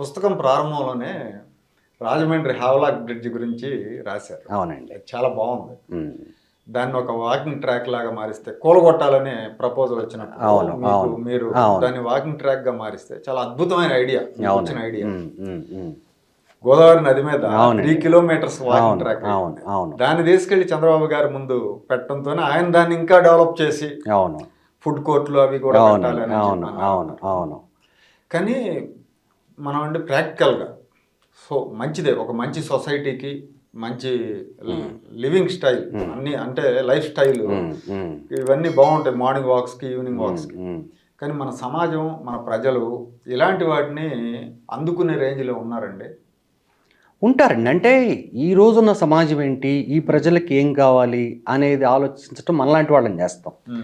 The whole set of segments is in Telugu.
పుస్తకం ప్రారంభంలోనే రాజమండ్రి హావలాక్ బ్రిడ్జ్ గురించి రాశారు అవునండి చాలా బాగుంది. దాన్ని ఒక వాకింగ్ ట్రాక్ లాగా మారిస్తే కూలగొట్టాలనే ప్రపోజల్ వచ్చినప్పుడు మీరు. దాన్ని వాకింగ్ ట్రాక్గా మారిస్తే చాలా అద్భుతమైన ఐడియా వచ్చిన ఐడియా. గోదావరి నది మీద. త్రీ కిలోమీటర్స్ వాకింగ్ ట్రాక్ దాన్ని తీసుకెళ్ళి చంద్రబాబు గారి ముందు పెట్టడంతోనే ఆయన దాన్ని ఇంకా డెవలప్ చేసి అవును ఫుడ్ కోర్టులు అవి కూడా అవును పెట్టాలని. అవును కానీ మనం అంటే ప్రాక్టికల్గా. సో మంచిదే. ఒక మంచి సొసైటీకి మంచి లివింగ్ స్టైల్. అన్ని అంటే లైఫ్ స్టైల్. ఇవన్నీ బాగుంటాయి. మార్నింగ్ వాక్స్కి ఈవినింగ్ వాక్స్కి. కానీ మన సమాజం మన ప్రజలు ఇలాంటి వాటిని అందుకునే రేంజ్లో ఉన్నారండి? ఉంటారండి. అంటే ఈ రోజున్న సమాజం ఏంటి? ఈ ప్రజలకి ఏం కావాలి? అనేది ఆలోచించడం మనలాంటి వాళ్ళని చేస్తాం.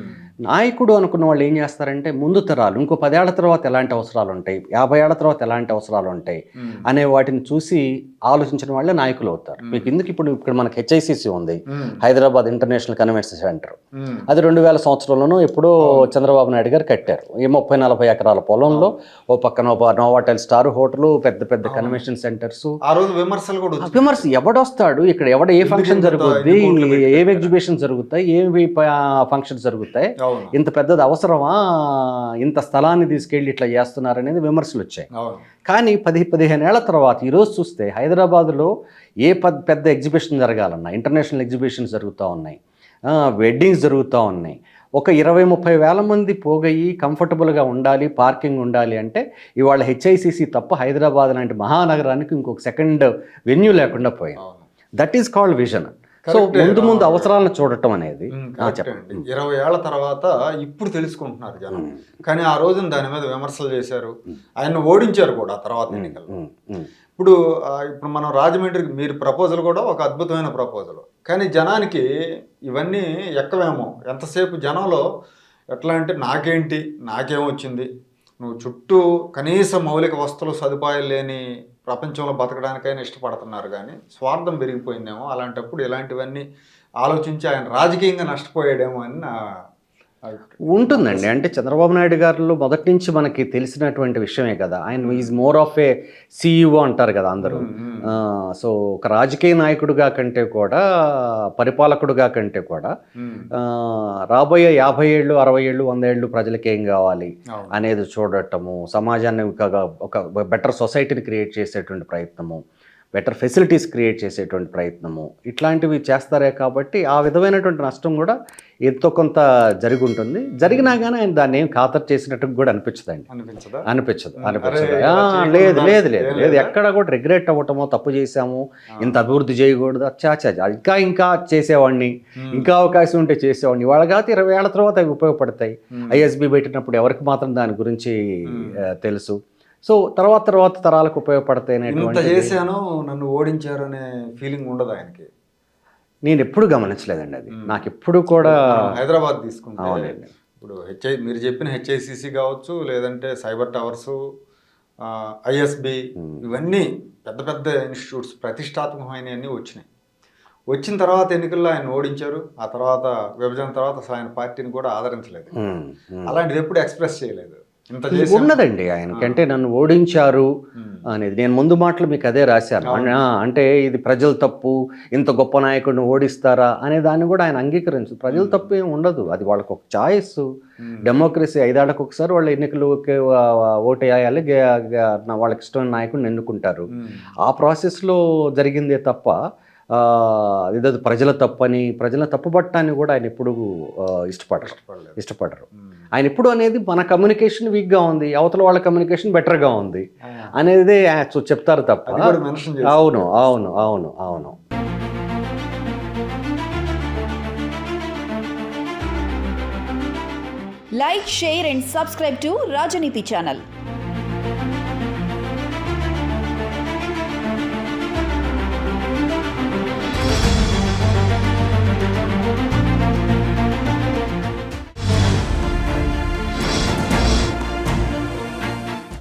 నాయకుడు అనుకున్న వాళ్ళు ఏం చేస్తారంటే ముందు తరాలు ఇంకో పదేళ్ళ తర్వాత ఎలాంటి అవసరాలు ఉంటాయి యాభై ఏళ్ళ తర్వాత ఎలాంటి అవసరాలు ఉంటాయి అనే వాటిని చూసి ఆలోచించిన వాళ్ళే నాయకులు అవుతారు. మీకు ఎందుకు ఇప్పుడు ఇక్కడ మనకి హెచ్ఐసిసి ఉంది హైదరాబాద్ ఇంటర్నేషనల్ కన్వెన్షన్ సెంటర్. అది రెండు వేల సంవత్సరంలోనూ ఎప్పుడో చంద్రబాబు నాయుడు గారు కట్టారు. ఈ ముప్పై నలభై ఎకరాల పొలంలో ఓ పక్కన నోవాటెల్ స్టార్ హోటల్ పెద్ద పెద్ద కన్వెన్షన్ సెంటర్స్. ఆ రోజు విమర్శలు కూడా విమర్శ ఎవడొస్తాడు? ఇక్కడ ఎవడ ఏ ఫంక్షన్ జరుగుద్ది? పెట్టి ఏం ఎగ్జిబిషన్ జరుగుతాయి? ఏవి ఫంక్షన్స్ జరుగుతాయి? ఇంత పెద్దది అవసరమా? ఇంత స్థలాన్ని తీసుకెళ్ళి ఇట్లా చేస్తున్నారు అనేది విమర్శలు వచ్చాయి. కానీ పది పదిహేను ఏళ్ళ తర్వాత ఈరోజు చూస్తే హైదరాబాద్లో ఏ పద్ పెద్ద ఎగ్జిబిషన్ జరగాలన్నా ఇంటర్నేషనల్ ఎగ్జిబిషన్స్ జరుగుతూ ఉన్నాయి. వెడ్డింగ్స్ జరుగుతూ ఉన్నాయి. ఒక ఇరవై ముప్పై వేల మంది పోగయి కంఫర్టబుల్గా ఉండాలి పార్కింగ్ ఉండాలి అంటే ఇవాళ హెచ్ఐసిసి తప్ప హైదరాబాద్ లాంటి మహానగరానికి ఇంకొక సెకండ్ వెన్యూ లేకుండా పోయింది. That is called vision so. ముందు ముందు అవసరాలను చూడటం అనేది చెప్పండి. ఇరవై ఏళ్ళ తర్వాత ఇప్పుడు తెలుసుకుంటున్నారు జనం. కానీ ఆ రోజున దాని మీద విమర్శలు చేశారు. ఆయన ఓడించారు కూడా ఆ తర్వాత ఎన్నికల్లో. ఉమ్, ఇప్పుడు ఇప్పుడు మనం రాజమండ్రికి మీరు ప్రపోజల్ కూడా ఒక అద్భుతమైన ప్రపోజల్ కానీ జనానికి ఇవన్నీ ఎక్కవేమో. ఎంతసేపు జనంలో ఎట్లా అంటే నాకేంటి? నాకేమొచ్చింది నువ్వు చుట్టూ కనీస మౌలిక వస్తువులు సదుపాయాలు లేని ప్రపంచంలో బతకడానికైనా ఇష్టపడుతున్నారు కానీ స్వార్థం పెరిగిపోయిందేమో. అలాంటప్పుడు ఇలాంటివన్నీ ఆలోచించి ఆయన రాజకీయంగా నష్టపోయాడేమో అని నా ఉంటుందండి. అంటే చంద్రబాబు నాయుడు గారిలో మొదటి నుంచి మనకి తెలిసినటువంటి విషయమే కదా. ఆయన is more of a CEO అంటారు కదా అందరూ. సో ఒక రాజకీయ నాయకుడిగా కంటే కూడా పరిపాలకుడుగా కంటే కూడా రాబోయే యాభై ఏళ్ళు అరవై ఏళ్ళు వంద ఏళ్ళు ప్రజలకి ఏం కావాలి. అనేది చూడటము సమాజాన్ని ఒక ఒక బెటర్ సొసైటీని క్రియేట్ చేసేటువంటి ప్రయత్నము బెటర్ ఫెసిలిటీస్ క్రియేట్ చేసేటువంటి ప్రయత్నము. ఇట్లాంటివి చేస్తారే కాబట్టి ఆ విధమైనటువంటి నష్టం కూడా ఎంతో కొంత జరిగి ఉంటుంది జరిగినా కానీ ఆయన దాన్ని ఏం ఖాతరు చేసినట్టు కూడా అనిపించదండి. అనిపించదా? అనిపించదు లేదు లేదు లేదు లేదు? ఎక్కడ కూడా రిగ్రెట్ అవ్వటమో తప్పు చేశాము ఇంత అభివృద్ధి చేయకూడదు అచ్చా. ఇంకా ఇంకా చేసేవాడిని ఇంకా అవకాశం ఉంటే చేసేవాడిని. వాళ్ళ కాదు ఇరవై ఏళ్ళ తర్వాత అవి ఉపయోగపడతాయి. ఐఎస్బి పెట్టినప్పుడు ఎవరికి మాత్రం దాని గురించి తెలుసు. సో తర్వాత తర్వాత తరాలకు ఉపయోగపడతాయి ఇంత చేశాను నన్ను ఓడించారు అనే ఫీలింగ్ ఉండదు ఆయనకి. నేను ఎప్పుడు గమనించలేదండి అది. నాకు ఎప్పుడు కూడా హైదరాబాద్ తీసుకుంటే అవునండి. ఇప్పుడు హెచ్ఐ మీరు చెప్పిన హెచ్ఐసిసి కావచ్చు లేదంటే సైబర్ టవర్స్ ఐఎస్బి ఇవన్నీ పెద్ద పెద్ద ఇన్స్టిట్యూట్స్ ప్రతిష్టాత్మకమైనవన్నీ వచ్చినాయి. వచ్చిన తర్వాత ఎన్నికల్లో ఆయన ఓడించారు ఆ తర్వాత విభజన తర్వాత అసలు ఆయన పార్టీని కూడా ఆదరించలేదు. అలాంటిది ఎప్పుడు ఎక్స్ప్రెస్ చేయలేదు. ఉన్నదండి ఆయనకంటే నన్ను ఓడించారు అనేది. నేను ముందు మాటలు మీకు అదే రాశాను. అంటే ఇది ప్రజల తప్పు ఇంత గొప్ప నాయకుడిని ఓడిస్తారా అనే దాన్ని కూడా ఆయన అంగీకరించు ప్రజల తప్పు ఏం ఉండదు. అది వాళ్ళకి ఒక చాయిస్ డెమోక్రసీ ఐదేళ్ళకు ఒకసారి వాళ్ళ ఎన్నికలకి ఓటు వేయాలి గే- గే- నా- వాళ్ళకి ఇష్టమైన నాయకుడిని ఎన్నుకుంటారు. ఆ ప్రాసెస్లో జరిగిందే తప్ప ఆ, ఇదో ప్రజల తప్పని ప్రజల తప్పుపట్టాన్ని కూడా ఆయన ఎప్పుడు ఇష్టపడరు. ఇష్టపడరు ఆయన ఎప్పుడు అనేది మన కమ్యూనికేషన్ వీక్గా ఉంది అవతల వాళ్ళ కమ్యూనికేషన్ బెటర్గా ఉంది అనేది చెప్తారు తప్ప అది కూడా మెన్షన్ చేస్తారు. అవును అవును అవును అవును Like, share, and subscribe to Rajaniti channel.